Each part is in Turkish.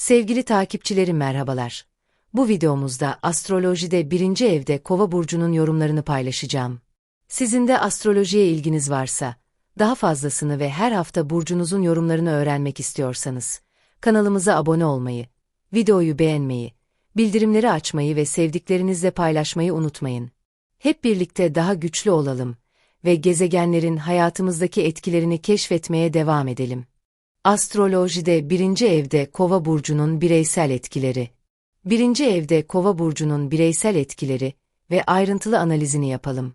Sevgili takipçilerim merhabalar. Bu videomuzda astrolojide birinci evde kova burcunun yorumlarını paylaşacağım. Sizin de astrolojiye ilginiz varsa, daha fazlasını ve her hafta burcunuzun yorumlarını öğrenmek istiyorsanız, kanalımıza abone olmayı, videoyu beğenmeyi, bildirimleri açmayı ve sevdiklerinizle paylaşmayı unutmayın. Hep birlikte daha güçlü olalım ve gezegenlerin hayatımızdaki etkilerini keşfetmeye devam edelim. Astrolojide birinci evde kova burcunun bireysel etkileri. Birinci evde kova burcunun bireysel etkileri ve ayrıntılı analizini yapalım.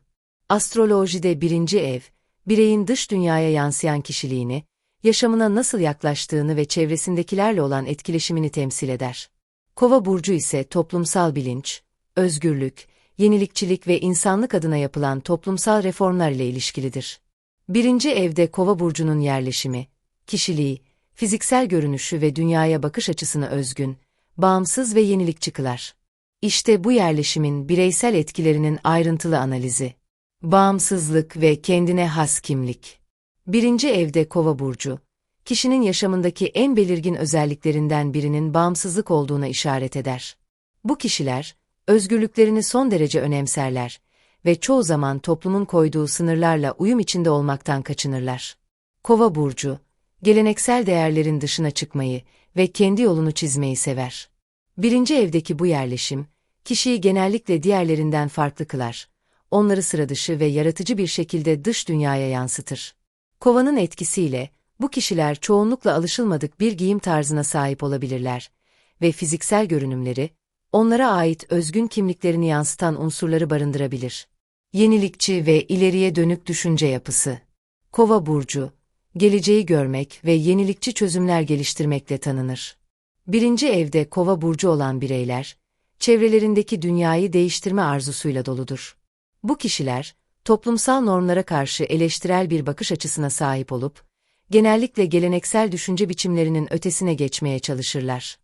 Astrolojide birinci ev, bireyin dış dünyaya yansıyan kişiliğini, yaşamına nasıl yaklaştığını ve çevresindekilerle olan etkileşimini temsil eder. Kova burcu ise toplumsal bilinç, özgürlük, yenilikçilik ve insanlık adına yapılan toplumsal reformlar ile ilişkilidir. Birinci evde kova burcunun yerleşimi, kişiliği, fiziksel görünüşü ve dünyaya bakış açısını özgün, bağımsız ve yenilikçi kılar. İşte bu yerleşimin bireysel etkilerinin ayrıntılı analizi. Bağımsızlık ve kendine has kimlik. Birinci evde kova burcu, kişinin yaşamındaki en belirgin özelliklerinden birinin bağımsızlık olduğuna işaret eder. Bu kişiler, özgürlüklerini son derece önemserler ve çoğu zaman toplumun koyduğu sınırlarla uyum içinde olmaktan kaçınırlar. Kova burcu, geleneksel değerlerin dışına çıkmayı ve kendi yolunu çizmeyi sever. Birinci evdeki bu yerleşim, kişiyi genellikle diğerlerinden farklı kılar. Onları sıradışı ve yaratıcı bir şekilde dış dünyaya yansıtır. Kovanın etkisiyle, bu kişiler çoğunlukla alışılmadık bir giyim tarzına sahip olabilirler ve fiziksel görünümleri, onlara ait özgün kimliklerini yansıtan unsurları barındırabilir. Yenilikçi ve ileriye dönük düşünce yapısı. Kova burcu, geleceği görmek ve yenilikçi çözümler geliştirmekle tanınır. Birinci evde kova burcu olan bireyler, çevrelerindeki dünyayı değiştirme arzusuyla doludur. Bu kişiler, toplumsal normlara karşı eleştirel bir bakış açısına sahip olup, genellikle geleneksel düşünce biçimlerinin ötesine geçmeye çalışırlar.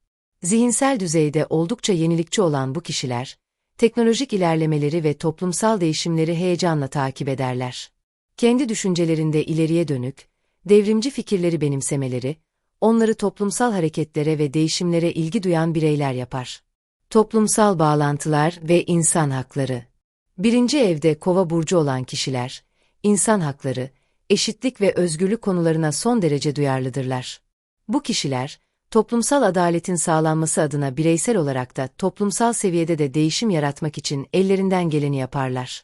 Zihinsel düzeyde oldukça yenilikçi olan bu kişiler, teknolojik ilerlemeleri ve toplumsal değişimleri heyecanla takip ederler. Kendi düşüncelerinde ileriye dönük, devrimci fikirleri benimsemeleri, onları toplumsal hareketlere ve değişimlere ilgi duyan bireyler yapar. Toplumsal bağlantılar ve insan hakları. Birinci evde kova burcu olan kişiler, insan hakları, eşitlik ve özgürlük konularına son derece duyarlıdırlar. Bu kişiler, toplumsal adaletin sağlanması adına bireysel olarak da toplumsal seviyede de değişim yaratmak için ellerinden geleni yaparlar.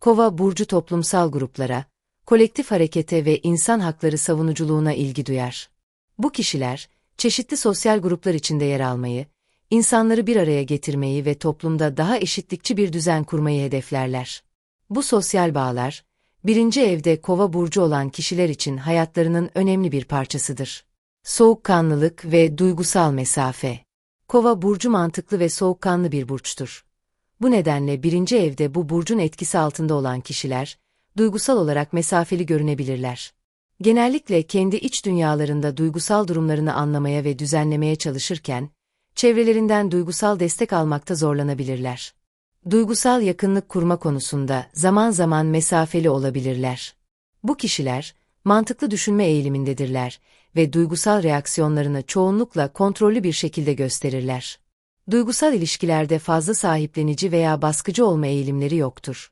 Kova burcu toplumsal gruplara, kolektif harekete ve insan hakları savunuculuğuna ilgi duyar. Bu kişiler, çeşitli sosyal gruplar içinde yer almayı, insanları bir araya getirmeyi ve toplumda daha eşitlikçi bir düzen kurmayı hedeflerler. Bu sosyal bağlar, birinci evde kova burcu olan kişiler için hayatlarının önemli bir parçasıdır. Soğukkanlılık ve duygusal mesafe. Kova burcu mantıklı ve soğukkanlı bir burçtur. Bu nedenle birinci evde bu burcun etkisi altında olan kişiler, duygusal olarak mesafeli görünebilirler. Genellikle kendi iç dünyalarında duygusal durumlarını anlamaya ve düzenlemeye çalışırken, çevrelerinden duygusal destek almakta zorlanabilirler. Duygusal yakınlık kurma konusunda zaman zaman mesafeli olabilirler. Bu kişiler, mantıklı düşünme eğilimindedirler ve duygusal reaksiyonlarını çoğunlukla kontrollü bir şekilde gösterirler. Duygusal ilişkilerde fazla sahiplenici veya baskıcı olma eğilimleri yoktur.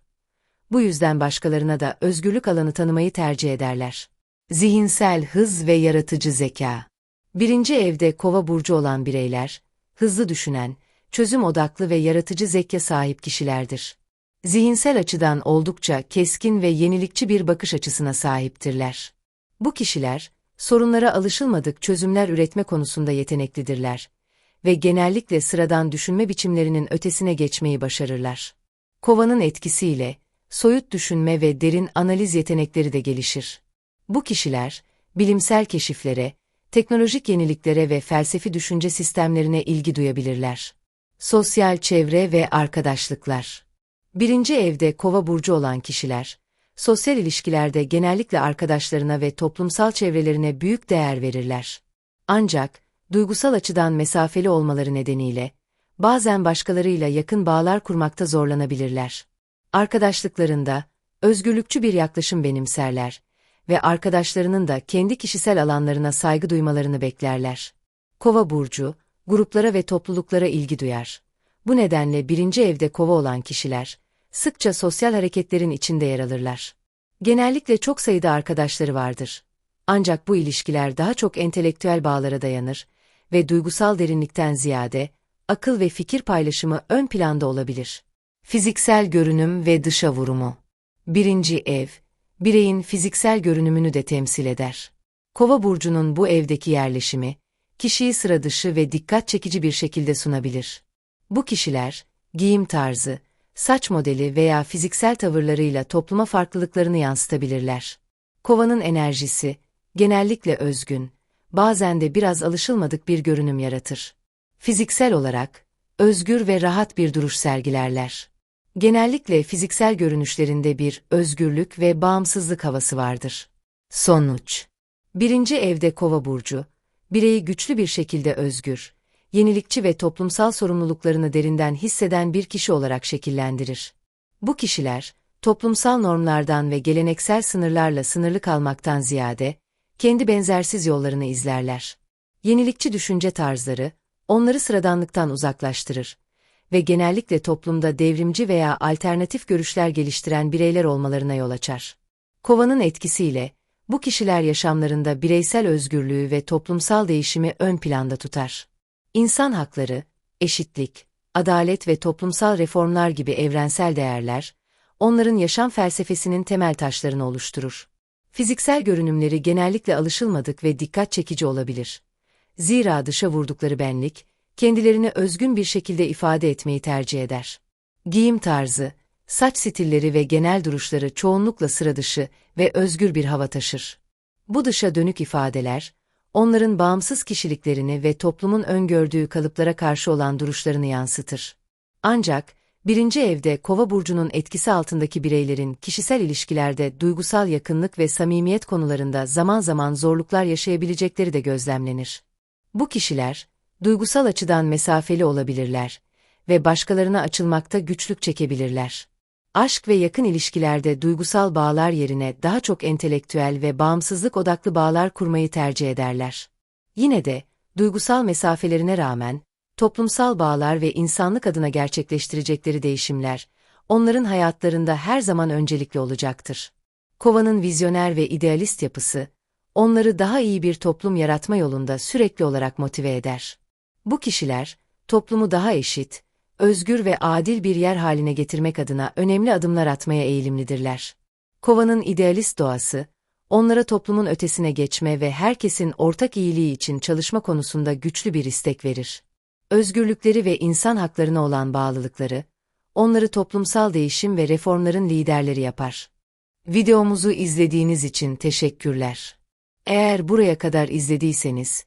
Bu yüzden başkalarına da özgürlük alanı tanımayı tercih ederler. Zihinsel hız ve yaratıcı zeka. Birinci evde kova burcu olan bireyler, hızlı düşünen, çözüm odaklı ve yaratıcı zeka sahip kişilerdir. Zihinsel açıdan oldukça keskin ve yenilikçi bir bakış açısına sahiptirler. Bu kişiler, sorunlara alışılmadık çözümler üretme konusunda yeteneklidirler ve genellikle sıradan düşünme biçimlerinin ötesine geçmeyi başarırlar. Kovanın etkisiyle, soyut düşünme ve derin analiz yetenekleri de gelişir. Bu kişiler, bilimsel keşiflere, teknolojik yeniliklere ve felsefi düşünce sistemlerine ilgi duyabilirler. Sosyal çevre ve arkadaşlıklar Birinci evde kova burcu olan kişiler, sosyal ilişkilerde genellikle arkadaşlarına ve toplumsal çevrelerine büyük değer verirler. Ancak, duygusal açıdan mesafeli olmaları nedeniyle, bazen başkalarıyla yakın bağlar kurmakta zorlanabilirler. Arkadaşlıklarında, özgürlükçü bir yaklaşım benimserler ve arkadaşlarının da kendi kişisel alanlarına saygı duymalarını beklerler. Kova burcu, gruplara ve topluluklara ilgi duyar. Bu nedenle birinci evde kova olan kişiler, sıkça sosyal hareketlerin içinde yer alırlar. Genellikle çok sayıda arkadaşları vardır. Ancak bu ilişkiler daha çok entelektüel bağlara dayanır ve duygusal derinlikten ziyade, akıl ve fikir paylaşımı ön planda olabilir. Fiziksel görünüm ve dışa vurumu Birinci ev, bireyin fiziksel görünümünü de temsil eder. Kova burcunun bu evdeki yerleşimi, kişiyi sıra dışı ve dikkat çekici bir şekilde sunabilir. Bu kişiler, giyim tarzı, saç modeli veya fiziksel tavırlarıyla topluma farklılıklarını yansıtabilirler. Kovanın enerjisi, genellikle özgün, bazen de biraz alışılmadık bir görünüm yaratır. Fiziksel olarak, özgür ve rahat bir duruş sergilerler. Genellikle fiziksel görünüşlerinde bir özgürlük ve bağımsızlık havası vardır. Sonuç Birinci evde kova burcu, bireyi güçlü bir şekilde özgür, yenilikçi ve toplumsal sorumluluklarını derinden hisseden bir kişi olarak şekillendirir. Bu kişiler, toplumsal normlardan ve geleneksel sınırlarla sınırlı kalmaktan ziyade, kendi benzersiz yollarını izlerler. Yenilikçi düşünce tarzları, onları sıradanlıktan uzaklaştırır ve genellikle toplumda devrimci veya alternatif görüşler geliştiren bireyler olmalarına yol açar. Kovanın etkisiyle, bu kişiler yaşamlarında bireysel özgürlüğü ve toplumsal değişimi ön planda tutar. İnsan hakları, eşitlik, adalet ve toplumsal reformlar gibi evrensel değerler, onların yaşam felsefesinin temel taşlarını oluşturur. Fiziksel görünümleri genellikle alışılmadık ve dikkat çekici olabilir. Zira dışa vurdukları benlik, kendilerini özgün bir şekilde ifade etmeyi tercih eder. Giyim tarzı, saç stilleri ve genel duruşları çoğunlukla sıra dışı ve özgür bir hava taşır. Bu dışa dönük ifadeler, onların bağımsız kişiliklerini ve toplumun öngördüğü kalıplara karşı olan duruşlarını yansıtır. Ancak, birinci evde kova burcunun etkisi altındaki bireylerin kişisel ilişkilerde duygusal yakınlık ve samimiyet konularında zaman zaman zorluklar yaşayabilecekleri de gözlemlenir. Bu kişiler, duygusal açıdan mesafeli olabilirler ve başkalarına açılmakta güçlük çekebilirler. Aşk ve yakın ilişkilerde duygusal bağlar yerine daha çok entelektüel ve bağımsızlık odaklı bağlar kurmayı tercih ederler. Yine de, duygusal mesafelerine rağmen, toplumsal bağlar ve insanlık adına gerçekleştirecekleri değişimler, onların hayatlarında her zaman öncelikli olacaktır. Kova'nın vizyoner ve idealist yapısı, onları daha iyi bir toplum yaratma yolunda sürekli olarak motive eder. Bu kişiler, toplumu daha eşit, özgür ve adil bir yer haline getirmek adına önemli adımlar atmaya eğilimlidirler. Kova'nın idealist doğası, onlara toplumun ötesine geçme ve herkesin ortak iyiliği için çalışma konusunda güçlü bir istek verir. Özgürlükleri ve insan haklarına olan bağlılıkları, onları toplumsal değişim ve reformların liderleri yapar. Videomuzu izlediğiniz için teşekkürler. Eğer buraya kadar izlediyseniz,